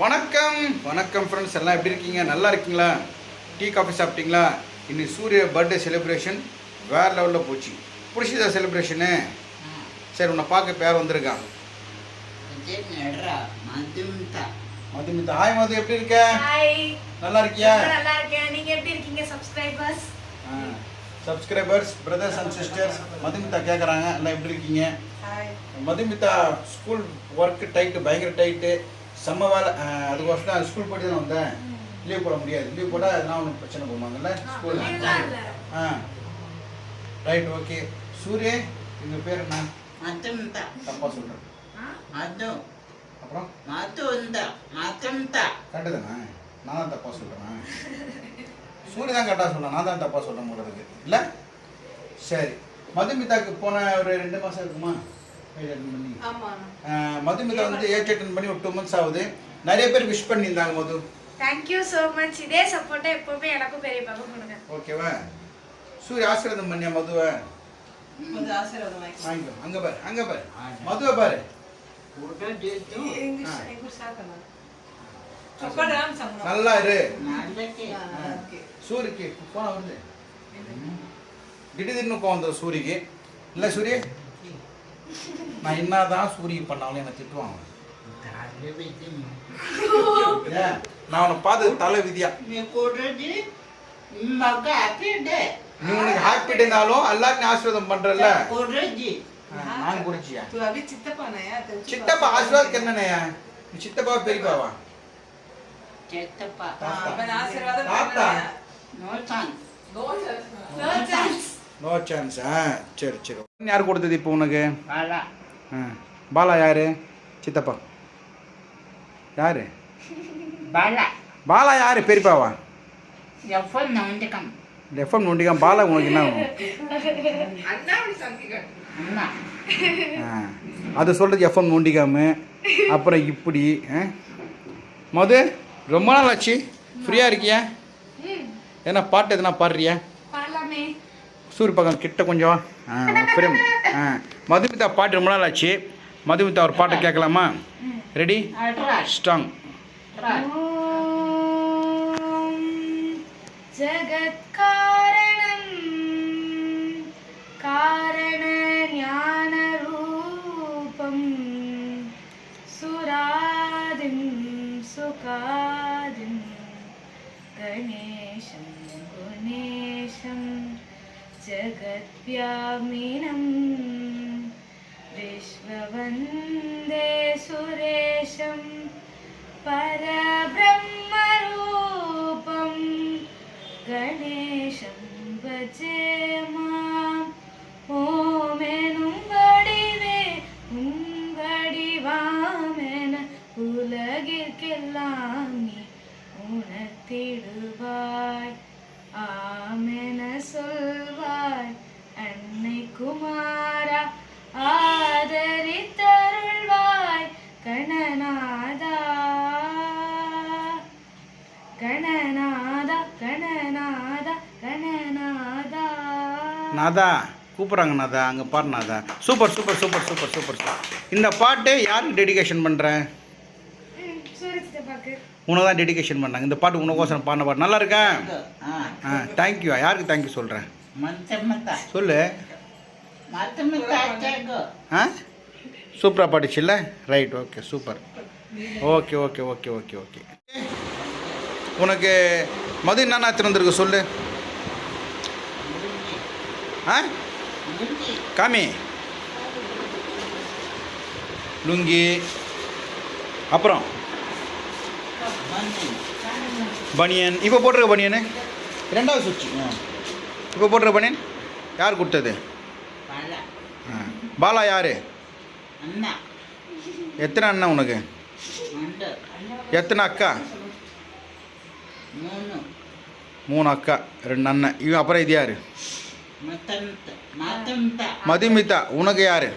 வணக்கம். வணக்கம் ஃப்ரெண்ட்ஸ் எல்லாம் எப்படி இருக்கீங்க? நல்லா இருக்கீங்களா? டீ காஃபி சாப்பிட்டீங்களா? இன்னைக்கு சூரிய பர்த்டே செலிப்ரேஷன் வேறு லெவலில் போச்சு. பிடிச்சதா செலிப்ரேஷனு சரி உன்னை பார்க்க பேர் வந்திருக்கான் மதுமிதா. ஹாய் மது. எப்படி இருக்க? ஹாய் நல்லா இருக்கியா? நல்லா இருக்கேன். நீங்க எப்படி இருக்கீங்க subscribers subscribers brothers and sisters Madhumitha கேட்குறாங்க எல்லாம் எப்படி இருக்கீங்க? Hi Madhumitha school work tight பயங்கர டைட்டு செம்ம வேலை. அஹ், அதுக்கோசரம் தான் ஸ்கூல் போயிட்டு தான் வந்தேன். லீவ் போட முடியாது. லீவ் போட்டால் எதனா ஒன்று பிரச்சனை போவாங்கல்ல ஸ்கூல் ஆ. ரைட் ஓகே சூரிய எங்கள் பேர் என்ன? தப்பாக சொல்கிறேன் அப்புறம்? கரெக்டு தானே நான் தான் தப்பாக சொல்கிறேன் சூரிய தான் கரெக்டாக சொன்னேன் நான் தான் தப்பாக சொல்ல போல இருக்கு. இல்லை? சரி. மதுமிதாக்கு போன ஒரு ரெண்டு மாதம் இருக்குமா? மதுமிதா வந்து ஏஜ் அட்டன் பண்ணி ஒரு டூ மந்த்ஸ் ஆகுது. நிறைய பேர் விஷ் பண்ணியிருந்தாங்க மது. தேங்க்யூ ஸோ மச் இதே சப்போர்ட்டை எப்பவுமே எனக்கும் பெரிய பக்கம் பண்ணுங்க ஓகேவா சூரிய ஆசீர்வாதம் பண்ணியா மதுவை? அங்கே பாரு அங்கே மதுவை பாரு. நல்லா இரு. சூரியக்கு போன வருது. திடீர்னு கோவம் சூரியக்கு. இல்லை சூரிய? நான் என்னதான் சூரிய பண்ணாலும் எனக்கு திட்டுவாங்க. நான் உன்னை பார்த்து தலை விதியா? நீ உனக்கு ஹாப்பி இருந்தாலும் எல்லாரும் ஆசீர்வாதம் பண்றல நான் குடிச்சியா? சித்தப்பா சித்தப்பா ஆசீர்வாதம் என்னனையா நீ சித்தப்பா பெரியப்பாவா? சித்தப்பா. தாத்தா. No chance no chance no chance ஆ சரி சரி. யார் கொடுத்தது இப்போ உனக்கு? பாலா. ஆ பாலா யார்? சித்தப்பா. யார்? பாலா. பாலா யார்? பெரியப்பாவா? எஃப்எம் நோண்டிக்கம். எஃப்எம் நோண்டிக்கம் பாலா உனக்கு என்ன ஆ அது சொல்கிறது எஃப்எம் நோண்டிக்காமு. அப்புறம் இப்படி மது ரொம்ப நாள் ஆச்சு. ஃப்ரீயாக இருக்கியா? என்ன பாட்டு எதுனா பாடுறியா? சூரிய பக்கம் கிட்ட கொஞ்சம் ஃப்ரேம் மதுமிதா பாட்டு ரொம்ப நாள் ஆச்சு. மதுமிதா ஒரு பாட்டை கேட்கலாமா? ரெடி ஸ்ட்ராங் ஜகத்கா जगद्व्यामिनं विश्ववन्दे सुरेशं परब्रह्मरूपं गणेशं भजे माम् ஓமெனும் வடிவே உன் வடிவாமென உலகிற்கெல்லாம் நீ உணர்த்திடுவாய் நாதா கூப்பிட்றாங்க நாதா அங்கே பாரு Natha. Super super super super super இந்த பாட்டு யாருக்கு டெடிகேஷன் பண்ணுறேன் உனக்கு தான் டெடிகேஷன் பண்ணாங்க. இந்த பாட்டு உனக்கோசரம் பாடின பாட்டு. நல்லா இருக்கா? ஆ. தேங்க்யூ யாருக்கு தேங்க்யூ சொல்கிறேன் சொல்லு. ஆ? சூப்பராக பாடிச்சுல்ல? Right okay super okay okay okay okay okay உனக்கு மது என்னென்ன திறந்துருக்கு சொல்லு. காமி. லுங்கி. அப்புறம்? பனியன். இப்போ போட்டிருக்க பனியனு? ரெண்டாவது சுவிட்ச். இப்போ போட்டிருக்க பனியன்? யார் கொடுத்தது? ஆ. பாலா யார்? எத்தனை அண்ணன் உனக்கு? எத்தனை அக்கா? மூணு அக்கா. ரெண்டு அண்ணன். இவன் அப்புறம் இது யார்? மதுமிதா உனக்கு யார்.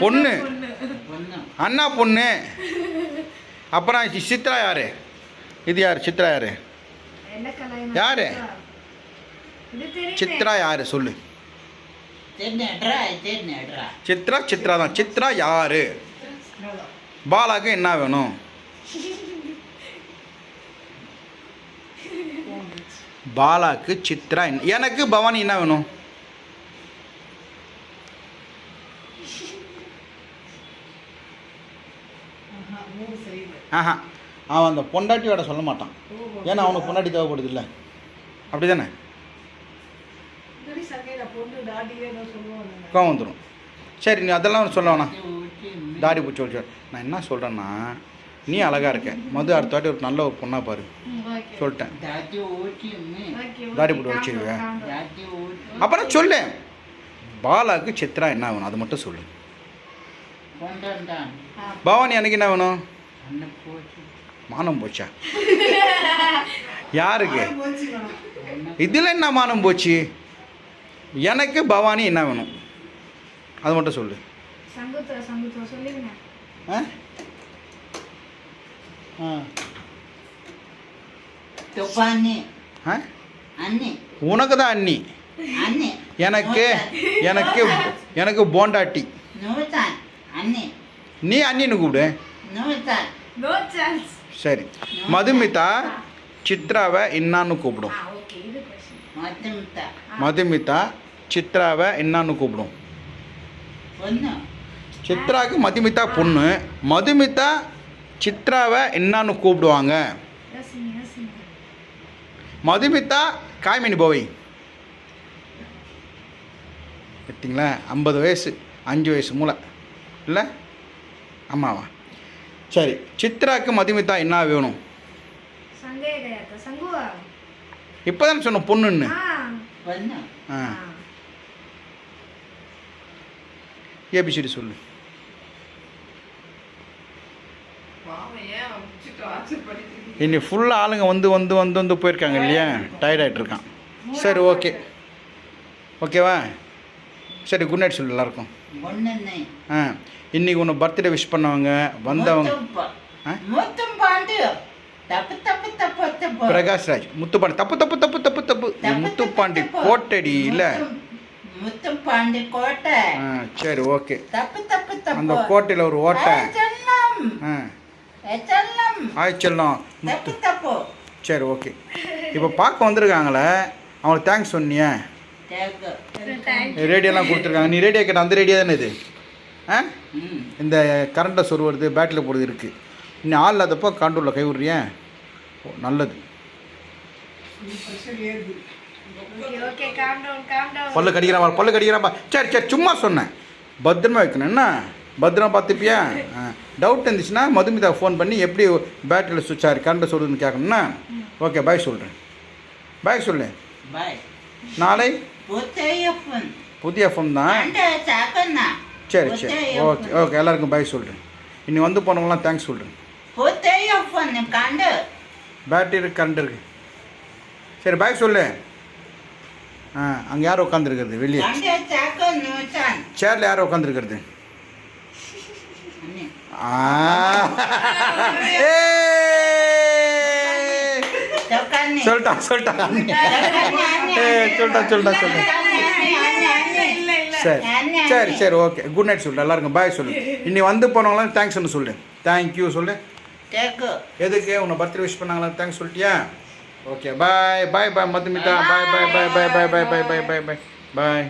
பொண்ணு. பொண்ணு அண்ணா பொண்ணு அப்புறம் சித்ரா யார் இது யார் சித்ரா யார் என்ன கலை யாரு? சித்ரா யார் சொல்லு. சித்ரா சித்ரா தான் சித்ரா யாரு. பாலாக்கு என்ன வேணும் பாலாக்கு சித்ரா எனக்கு பவானி என்ன வேணும்? ஆஹா, அவன் அந்த பொண்டாட்டியோட சொல்ல மாட்டான். ஏன்னா அவனுக்கு பொண்டாட்டி தேவைப்படுது இல்லை அப்படி தானே கோவம் வந்துடும் சரி நீ அதெல்லாம் சொல்ல வேணாம். தாடி பூச்சி வச்சு நான் என்ன சொல்கிறேன்னா நீ அழகாக இருக்க. மது அடுத்த வாட்டி ஒரு நல்ல ஒரு பொண்ணாக பாரு. சொல்லிட்டேன். தாடி போட்டு வச்சிருவேன் அப்புறம் சொல்லு. பாலாக்கு சித்ரா என்ன வேணும்? அது மட்டும் சொல்லு. பவானி எனக்கு என்ன வேணும்? மானம் போச்சா? யாருக்கு? இதில் என்ன மானம் போச்சு? எனக்கு பவானி என்ன வேணும்? அது மட்டும் சொல்லு. ஆ? ஆ. உனக்கு தான் அண்ணி. எனக்கு எனக்கு எனக்கு போண்டாட்டி. நீ அண்ணின்னு கூப்பிடு. சரி. மதுமிதா சித்ராவை என்னான்னு கூப்பிடும். மதுமிதா. சித்ராவை என்னான்னு கூப்பிடும். சித்ராவுக்கு மதுமிதா பொண்ணு. மதுமிதா சித்ராவை என்னான்னு கூப்பிடுவாங்க. மதுமிதா காய்மணி போவை பார்த்தீங்களா ஐம்பது வயசு அஞ்சு வயசு மூளை. இல்லை? ஆமாவா? சரி சித்ராவுக்கு மதுமிதா என்ன வேணும்? இப்போ தானே சொன்ன பொண்ணுன்னு. ஆ. ஏபிசிடி சொல்லு. இனி ஃபுல்லாக ஆளுங்க வந்து வந்து வந்து வந்து போயிருக்காங்க இல்லையா? டயர்ட் ஆகிட்டு இருக்கான். சரி ஓகே ஓகேவா சரி குட் நைட் சொல்லு எல்லாருக்கும். ஒன்று ஆ இன்னைக்கு உன்னை பர்த்டே விஷ் பண்ணவங்க வந்தவங்க ஆ? மொத்தம் பாண்டு. தப்பு தப்பு தப்பு தப்பு. பிரகாஷ் ராஜ் முத்துப்பாண்டி. தப்பு தப்பு தப்பு தப்பு தப்பு. முத்துப்பாண்டி தப்பு, தப்பு. கோட்டடி இல்லை? முத்துப்பாண்டி கோட்டை. ஆ சரி ஓகே தப்பு தப்பு தப்பு. அந்த கோட்டையில் ஒரு ஓட்டை. ஆ. ஏய், செல்லம். ஆய்ச்சல்லாம் தப்பு தப்பு. சரி ஓகே. இப்போ பார்க்க வந்திருக்காங்களே அவங்களுக்கு தேங்க்ஸ் சொன்னியே. ரேடியோலாம் கொடுத்துருக்காங்க. நீ ரேடியோ கேட்ட அந்த ரேடியோ தானே இது? ஆ? இந்த கரண்ட்டை சொருவது பேட்டில் போடுறது இருக்குது இன்னும் ஆள் இல்லாதப்போ கண்ட்ரோலில் கை விட்றியேன் ஓ, நல்லது. ப்ரெஷர் ஏறுது okay okay calm down calm down பல்லு கடிக்கிறான் பல்லு கடிக்கிறான்பா சரி சரி சும்மா சொன்னேன். பத்திரமா வைக்கணும் என்ன? பத்திரமா பார்த்துப்பியா? டவுட் இருந்துச்சுன்னா மதுமிதா ஃபோன் பண்ணி எப்படி பேட்டரியில் சுவிட்ச் ஆகி கரண்ட்டை சொல்லுதுன்னு கேட்கணும்னா ஓகே பாய் சொல்கிறேன் பாய் சொல்லு. பாய் நாளை? புதிய ஃபோன் தான். சரி சரி. ஓகே ஓகே எல்லாருக்கும் பாய் சொல்கிறேன் இன்னி வந்து போனவங்களாம் தேங்க்ஸ் சொல்கிறேன் பேட்டரி இருக்கு கரண்ட் இருக்கு. சரி பாய் சொல்லு. ஆ அங்கே யார் உட்காந்துருக்கிறது வெளியே. சேரில் யார் உட்காந்துருக்கிறது அண்ணி ஆ ஏய்! தொக்கானி சொல்லிட்டான் சொல்லிட்டான் ஏ சொல்லிட்டான் சொல்லிட்டான் சொல்லிட்டான் சரி சரி சரி ஓகே. குட் நைட் சொல்லு எல்லாருக்கும் பாய் சொல்லு. இன்னி வந்து போனவங்களாம் தேங்க்ஸ்னு சொல்லு. தேங்க்யூ சொல்லு. தேக்கு எதுக்கு? உன்னை பர்த்டே விஷ் பண்ணாங்களா? தேங்க்ஸ் சொல்லிட்டியா? Okay bye bye bye Madhumitha. Bye bye bye bye bye bye bye bye bye bye bye